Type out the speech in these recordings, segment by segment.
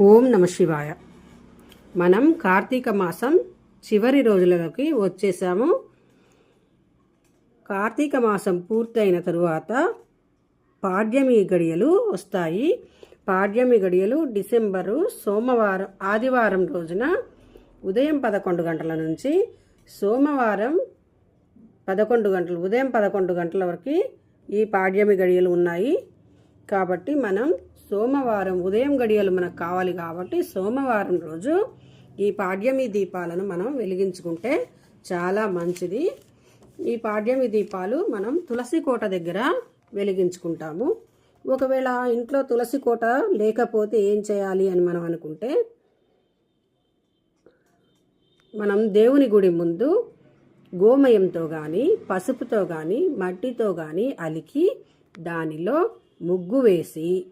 ఓం నమ శివాయ. మనం కార్తీక మాసం చివరి రోజులలోకి వచ్చేసాము. కార్తీక మాసం పూర్తయిన తరువాత పాడ్యమి గడియలు వస్తాయి. పాడ్యమి గడియలు డిసెంబరు సోమవారం ఆదివారం రోజున ఉదయం పదకొండు గంటల నుంచి సోమవారం పదకొండు గంటలు ఉదయం పదకొండు గంటల వరకు ఈ పాడ్యమి గడియలు ఉన్నాయి. కాబట్టి మనం సోమవారం ఉదయం గడియలు మనకు కావాలి కాబట్టి సోమవారం రోజు ఈ పాడ్యమి దీపాలను మనం వెలిగించుకుంటే చాలా మంచిది. ఈ పాడ్యమి దీపాలు మనం తులసి కోట దగ్గర వెలిగించుకుంటాము. ఒకవేళ ఇంట్లో తులసి కోట లేకపోతే ఏం చేయాలి అని మనం అనుకుంటే మనం దేవుని గుడి ముందు గోమయంతో కానీ పసుపుతో కానీ మట్టితో కానీ అలికి దానిలో ముగ్గు వేసి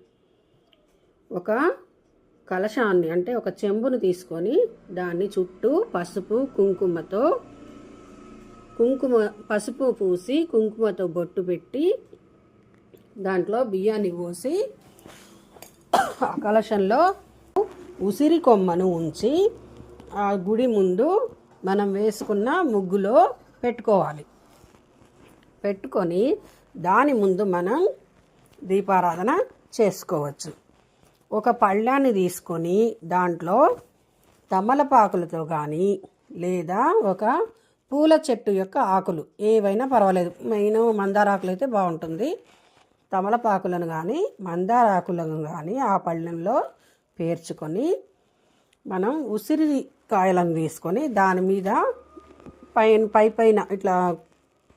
ఒక కలశాన్ని అంటే ఒక చెంబును తీసుకొని దాన్ని చుట్టూ పసుపు కుంకుమతో కుంకుమ పసుపు పూసి కుంకుమతో బొట్టు పెట్టి దాంట్లో బియ్యాన్ని పోసి ఆ కలశంలో ఉసిరి కొమ్మను ఉంచి ఆ గుడి ముందు మనం వేసుకున్న ముగ్గులో పెట్టుకోవాలి. పెట్టుకొని దాని ముందు మనం దీపారాధన చేసుకోవచ్చు. ఒక పళ్ళాన్ని తీసుకొని దాంట్లో తమలపాకులతో కానీ లేదా ఒక పూల చెట్టు యొక్క ఆకులు ఏవైనా పర్వాలేదు. మెయిన్ మందార ఆకులు అయితే బాగుంటుంది. తమలపాకులను కానీ మందార ఆకులను కానీ ఆ పళ్ళెంలో పేర్చుకొని మనం ఉసిరి కాయలను తీసుకొని దాని మీద పైన పై పైన ఇట్లా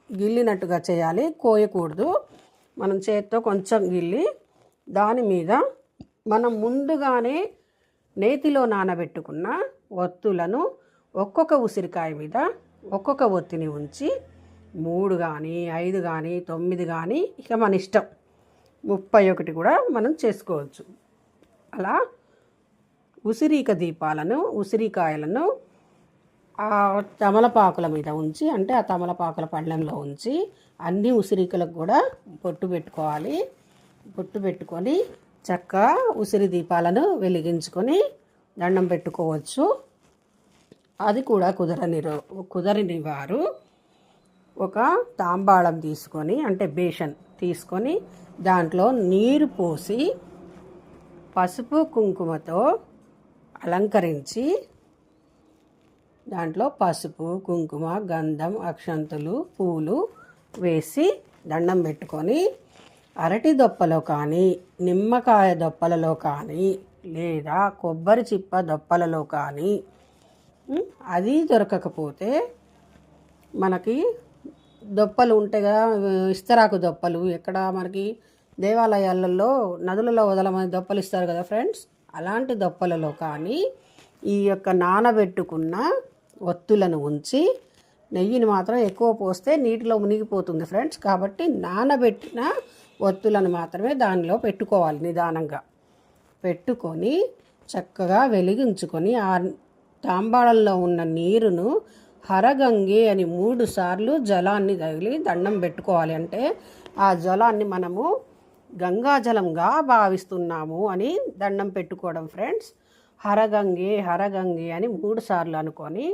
గిల్లినట్టుగా చేయాలి. కోయకూడదు. మనం చేత్తో కొంచెం గిల్లి దాని మీద మనం ముందుగానే నేతిలో నానబెట్టుకున్న ఒత్తులను ఒక్కొక్క ఉసిరికాయ మీద ఒక్కొక్క ఒత్తిని ఉంచి మూడు కానీ ఐదు కానీ తొమ్మిది కానీ ఇక మన ఇష్టం. ముప్పై ఒకటి కూడా మనం చేసుకోవచ్చు. అలా ఉసిరిక దీపాలను ఉసిరికాయలను ఆ తమలపాకుల మీద ఉంచి అంటే ఆ తమలపాకుల పళ్ళెంలో ఉంచి అన్ని ఉసిరికలకు కూడా పొట్టు పెట్టుకోవాలి. పొట్టు పెట్టుకొని చక్కగా ఉసిరి దీపాలను వెలిగించుకొని దండం పెట్టుకోవచ్చు. అది కూడా కుదరని రో- కుదరని వారు ఒక తాంబాళం తీసుకొని అంటే బేషన్ తీసుకొని దాంట్లో నీరు పోసి పసుపు కుంకుమతో అలంకరించి దాంట్లో పసుపు కుంకుమ గంధం అక్షంతులు పూలు వేసి దండం పెట్టుకొని అరటి దొప్పలో కానీ నిమ్మకాయ దొప్పలలో కానీ లేదా కొబ్బరి చిప్ప దొప్పలలో కానీ అది దొరకకపోతే మనకి దొప్పలు ఉంటాయి కదా ఇస్తరాకు దొప్పలు. ఎక్కడ మనకి దేవాలయాలలో నదులలో వదలమని దొప్పలు ఇస్తారు కదా ఫ్రెండ్స్? అలాంటి దొప్పలలో కానీ ఈ యొక్క నానబెట్టుకున్న ఒత్తులను ఉంచి నెయ్యిని మాత్రం ఎక్కువ పోస్తే నీటిలో మునిగిపోతుంది ఫ్రెండ్స్. కాబట్టి నానబెట్టిన ఒత్తులను మాత్రమే దానిలో పెట్టుకోవాలి నిదానంగా. పెట్టుకొని చక్కగా వెలిగించుకొని ఆ తాంబాళంలో ఉన్న నీరును హరగంగే అని మూడు సార్లు జలాన్ని తగిలి దండం పెట్టుకోవాలి. అంటే ఆ జలాన్ని మనము గంగాజలంగా భావిస్తున్నాము అని దండం పెట్టుకోవడం ఫ్రెండ్స్. హరగంగే హరగంగే అని మూడు సార్లు అనుకొని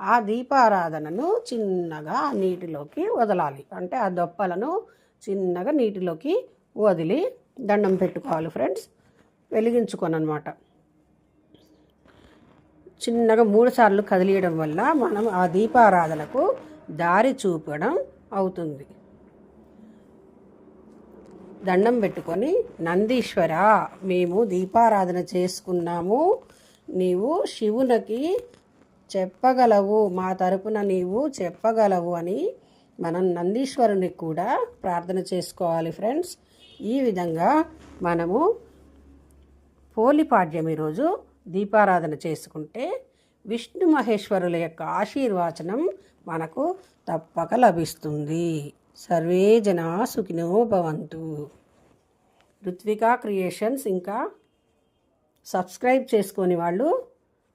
ఆ దీపారాధనను చిన్నగా నీటిలోకి వదలాలి. అంటే ఆ దొప్పలను చిన్నగా నీటిలోకి వదిలి దండం పెట్టుకోవాలి ఫ్రెండ్స్. వెలిగించుకొని అనమాట చిన్నగా మూడుసార్లు కదిలియడం వల్ల మనం ఆ దీపారాధనకు దారి చూపడం అవుతుంది. దండం పెట్టుకొని నందీశ్వర మేము దీపారాధన చేసుకున్నాము. నీవు శివునికి చెప్పగలవు మా తరపున నీవు చెప్పగలవు అని మనం నందీశ్వరుని కూడా ప్రార్థన చేసుకోవాలి ఫ్రెండ్స్. ఈ విధంగా మనము పోలిపాడ్యమి రోజు దీపారాధన చేసుకుంటే విష్ణు మహేశ్వరుల యొక్క ఆశీర్వచనం మనకు తప్పక లభిస్తుంది. సర్వే జనా సుఖినో భవంతు. రుత్విక క్రియేషన్స్ ఇంకా సబ్స్క్రైబ్ చేసుకొని వాళ్ళు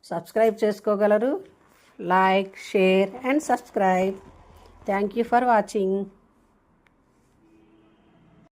సబ్స్క్రైబ్ చేసుకోగలరు. Like share and subscribe. Thank you for watching.